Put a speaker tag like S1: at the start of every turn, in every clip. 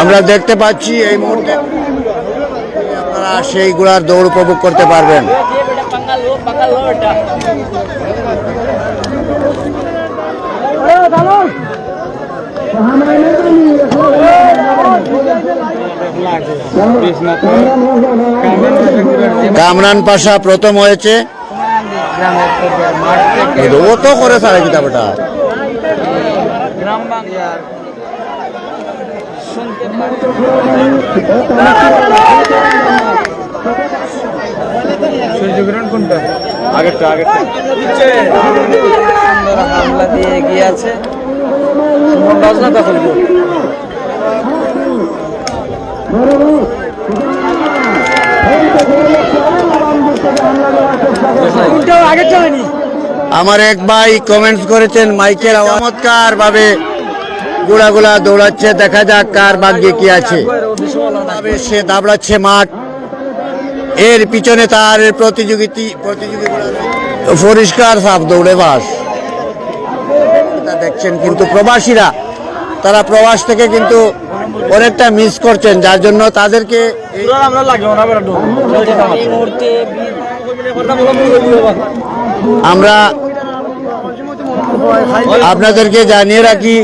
S1: আমরা দেখতে পাচ্ছি এই মুহূর্তে আপনারা সেই দৌড় উপভোগ করতে পারবেন। কামরান পাশা প্রথম হয়েছে। ও তো করে সারা কিতাবটা
S2: গ্রাম বাংলার শুনতে
S3: সূর্যগ্রহণ কোনটা আগেরটা আগেরটা
S2: সুন্দর হামলা দিয়ে এগিয়ে আছে দখল
S1: আমার এক ভাই কমেন্টস করেছেন মাইকেল চমৎকার ভাবে গুড়াগুলা দৌড়াচ্ছে দেখা যাক কার ভাগ্যে কি আছে। সে দাবড়াচ্ছে মাঠ। এর পিছনে তার প্রতিযোগিতা প্রতিযোগীগুলা পরিষ্কার সাফ দৌড়ে বাস। দেখছেন কিন্তু প্রবাসীরা। তারা প্রবাস থেকে কিন্তু অনেকটা মিস করছেন যার জন্য তাদেরকে
S3: আমরা লাগবে না বেড়া
S2: এই মুহূর্তে
S1: আমরা আপনাদেরকে জানিয়ে রাখি।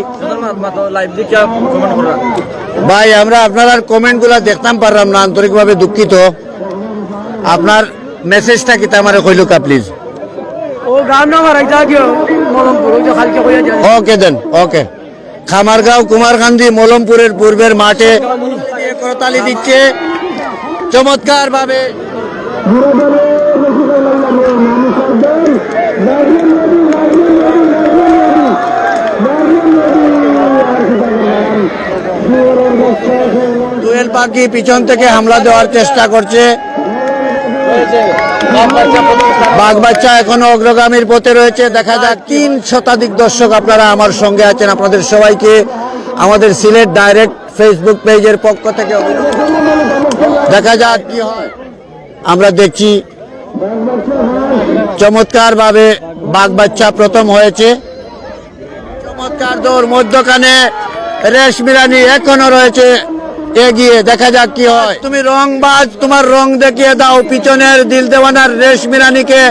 S1: ভাই আমরা আপনার কমেন্টগুলো দেখতাম পারলাম না আন্তরিকভাবে দুঃখিত। আপনার মেসেজটা কি আমার কইলুকা প্লিজ ওকে দেন ওকে খামারগাঁও কুমারকান্দি মলমপুরের পূর্বের মাঠে করতালি দিচ্ছে। চমৎকার ভাবে পাখি পিছন থেকে হামলা দেওয়ার চেষ্টা করছে? বাঘ বাচ্চা এখনও অগ্রগামীর পথে রয়েছে। দেখা যাক, তিন শতাধিক দর্শক আপনারা আমার সঙ্গে আছেন। আপনাদের সবাইকে আমাদের সিলেট ডাইরেক্ট ফেসবুক পেজের পক্ষ থেকে দেখা যাক কি হয়। আমরা দেখছি চমৎকার ভাবে বাঘ বাচ্চা প্রথম হয়েছে। চমৎকার দৌড়, মধ্যখানে রেশমিরানি এখনও রয়েছে। এগিয়ে দেখা যাক কি হয়। তুমি রং বাজ তোমার রং দেখিয়ে দাও। পিছনের দিল দেওয়ানার রেশমিরানিকে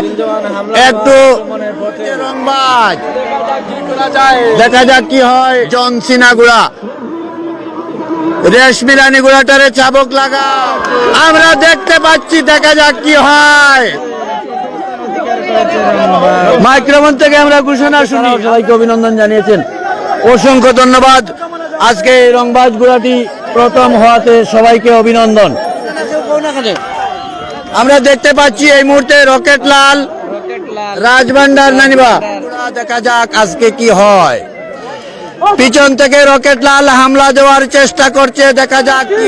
S1: একটু রং বাজ। দেখা যাক কি হয়। জন জনসিনা গুড়া। রেশমিরানি গুড়াটারে চাবক লাগাও। আমরা দেখতে পাচ্ছি দেখা যাক কি হয়। মাইক্রোফোন থেকে আমরা ঘোষণা শুনি। সবাইকে অভিনন্দন জানিয়েছেন। অসংখ্য ধন্যবাদ। আজকে এই রংবাজ গুড়াটি প্রথম হওয়াতে সবাইকে অভিনন্দন। আমরা দেখতে পাচ্ছি এই মুহূর্তে রকেট লাল, রাজভান্ডার নানিবা। দেখা যাক আজকে কি হয়। পিছন থেকে রকেট লাল হামলা দেওয়ার চেষ্টা করছে, দেখা যাক কি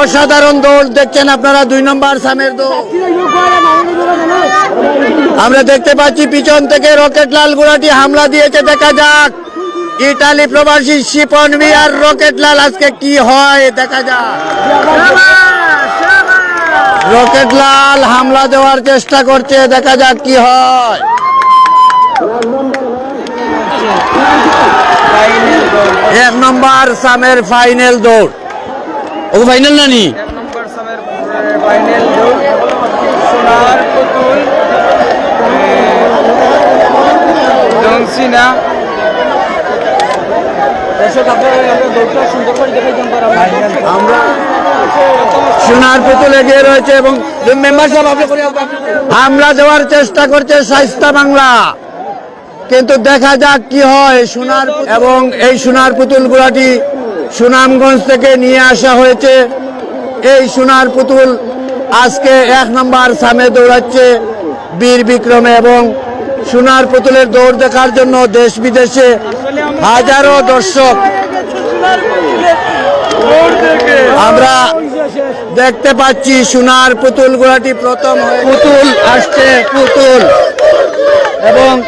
S1: অসাধারণ দৌড় দেখছেন আপনারা, দুই নম্বর সামের দৌড়। আমরা দেখতে পাচ্ছি পিছন থেকে রকেট লাল গুড়াটি হামলা দিয়েছে, দেখা যাক। ইটালি প্রবাসী শিপন মিয়ার রকেট লাল আজকে কি হয়? দেখা যাক। রকেট লাল হামলা দেওয়ার চেষ্টা করছে দেখা যাক কি হয়। এক নম্বর সামের ফাইনাল দৌড়। ও ফাইনাল নানি
S2: এক নম্বর সামের ফাইনাল সোনার পুতুল জনসিনা দর্শক আপনারা আমরা দৌড়টা সুন্দর করে দেখাইতে
S1: আমরা সোনার পুতুল এগিয়ে রয়েছে এবং মেম্বার সাহেব আপনি হামলা দেওয়ার চেষ্টা করছে সাইস্তা বাংলা। কিন্তু দেখা যাক কি হয়। সোনার এবং এই সোনার পুতুল গুলাটি সুনামগঞ্জ থেকে নিয়ে আসা হয়েছে। এই সোনার পুতুল আজকে এক নম্বর সামনে দৌড়াচ্ছে বীর বিক্রমে এবং সোনার পুতুলের দৌড় দেখার জন্য দেশ বিদেশে হাজারো দর্শক। আমরা দেখতে পাচ্ছি সোনার পুতুল গোড়াটি প্রথম পুতুল আসছে পুতুল। এবং